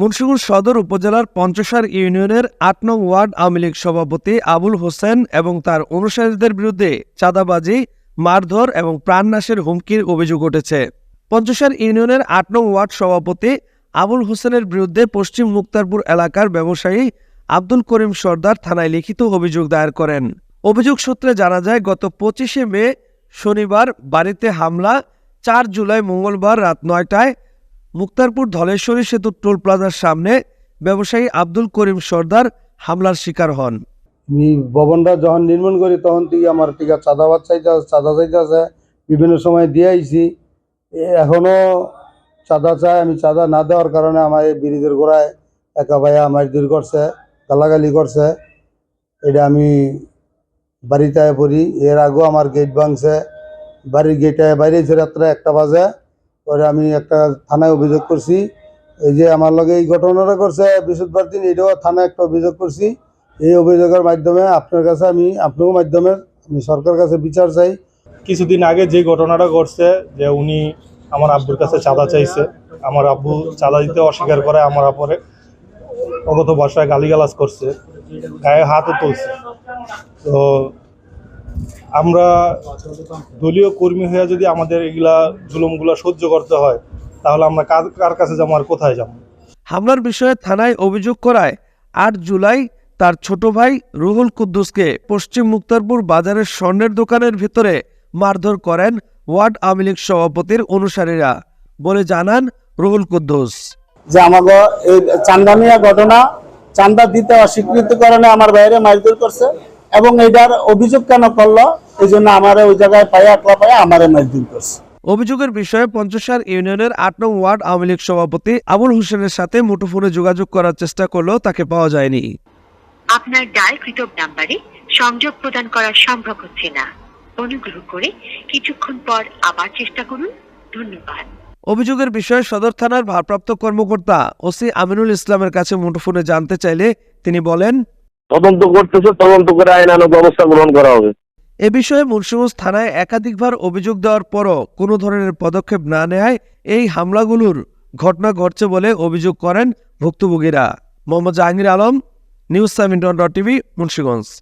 মুন্সিগঞ্জ সদর উপজেলার পঞ্চসার ইউনিয়নের আট নং ওয়ার্ড আওয়ামী লীগ সভাপতি আবুল হোসেন এবং তার অনুসারীদের বিরুদ্ধে চাঁদাবাজি, মারধর এবং প্রাণনাশের হুমকির অভিযোগ উঠেছে। পঞ্চসার ইউনিয়নের আট নং ওয়ার্ড সভাপতি আবুল হোসেনের বিরুদ্ধে পশ্চিম মুক্তারপুর এলাকার ব্যবসায়ী আব্দুল করিম সর্দার থানায় লিখিত অভিযোগ দায়ের করেন। অভিযোগ সূত্রে জানা যায়, গত পঁচিশে মে শনিবার বাড়িতে হামলা, চার জুলাই মঙ্গলবার রাত নয়টায় মুক্তারপুর ধলেশ্বরী সেতু টোল প্লাজার সামনে ব্যবসায়ী আব্দুল করিম সর্দার হামলার শিকার হন। আমি ভবনটা যখন নির্মাণ করি, তখন থেকে আমার টিকা চাঁদাবাদ চাইতে আছে, চাঁদা চাইতে আছে, বিভিন্ন সময় দিয়ে আইছি। এ এখনও চাঁদা চাই, আমি চাঁদা না দেওয়ার কারণে আমার এই ব্রিজের গোড়ায় একা ভাইয়া মারধর করছে, গালাগালি করছে। এটা আমি বাড়িতে পড়ি, এর আগেও আমার গেট ভাঙছে। বাড়ির গেটে বাইরেছে রাত্রে একটা বাজে। পরে আমি একটা থানায় অভিযোগ করছি। এই যে আমার লগে এই ঘটনাটা করছে বৃহস্পতিবার দিন এটাও থানায় একটা অভিযোগ করছি। এই অভিযোগের মাধ্যমে আপনার কাছে আমি আপনার মাধ্যমে আমি সরকার কাছে বিচার চাই। কিছুদিন আগে যে ঘটনাটা ঘটছে, যে উনি আমার আব্বুর কাছে চাঁদা চাইছে, আমার আব্বু চাঁদা দিতে অস্বীকার করে আমার আপরে অগত ভাষায় গালিগালাজ করছে, গায়ে হাতও তুলছে। তো আমরা দলীয় কর্মী হয়ে যদি আমাদের এগুলা জুলুমগুলা সহ্য করতে হয় তাহলে আমরা কার কাছে যাব আর কোথায় যাব? হামলার বিষয়ে থানায় অভিযোগ করায় আট জুলাই তার ছোট ভাই রুহুল কুদ্দুসকে পশ্চিম মুক্তারপুর বাজারের স্বর্ণের দোকানের ভিতরে মারধর করেন ওয়ার্ড আওয়ামী লীগ সভাপতির অনুসারীরা বলে জানান রুহুল কুদ্দুস। যে আমাকে এই চান্দা নিয়ে ঘটনা চান্দা দিতে অস্বীকৃতি কারণে আমার বাইরে মারধর করছে। এবং এটার অভিযোগ কেন করল? এই জন্য আমার ওই জায়গায় পায়ে একলা পায়ে আমারে মারধর করছে। অভিযোগের বিষয়ে পঞ্চসার ইউনিয়নের আট নং ওয়ার্ড আওয়ামী লীগ সভাপতি আবুল হোসেনের সাথে মুঠোফোনে যোগাযোগ করার চেষ্টা করলেও তাকে পাওয়া যায়নি। আপনার ডায়ালকৃত নাম্বারে সংযোগ প্রদান করা সম্ভব হচ্ছে না। অনুগ্রহ করে কিছুক্ষণ পর আবার চেষ্টা করুন। ধন্যবাদ। অভিযোগের বিষয়ে সদর থানার ভারপ্রাপ্ত কর্মকর্তা ওসি আমিনুল ইসলামের কাছে মুঠোফোনে জানতে চাইলে তিনি বলেন তদন্ত করতেছে, তদন্ত করে আইনানুগ ব্যবস্থা গ্রহণ করা হবে। এ বিষয়ে মুন্সিগঞ্জ থানায় একাধিকবার অভিযোগ দেওয়ার পরও কোনো ধরনের পদক্ষেপ না নেয় এই হামলাগুলোর ঘটনা ঘটছে বলে অভিযোগ করেন ভুক্তভোগীরা। Mohammad Jahangir Alam, news seven TV, Munshiganj.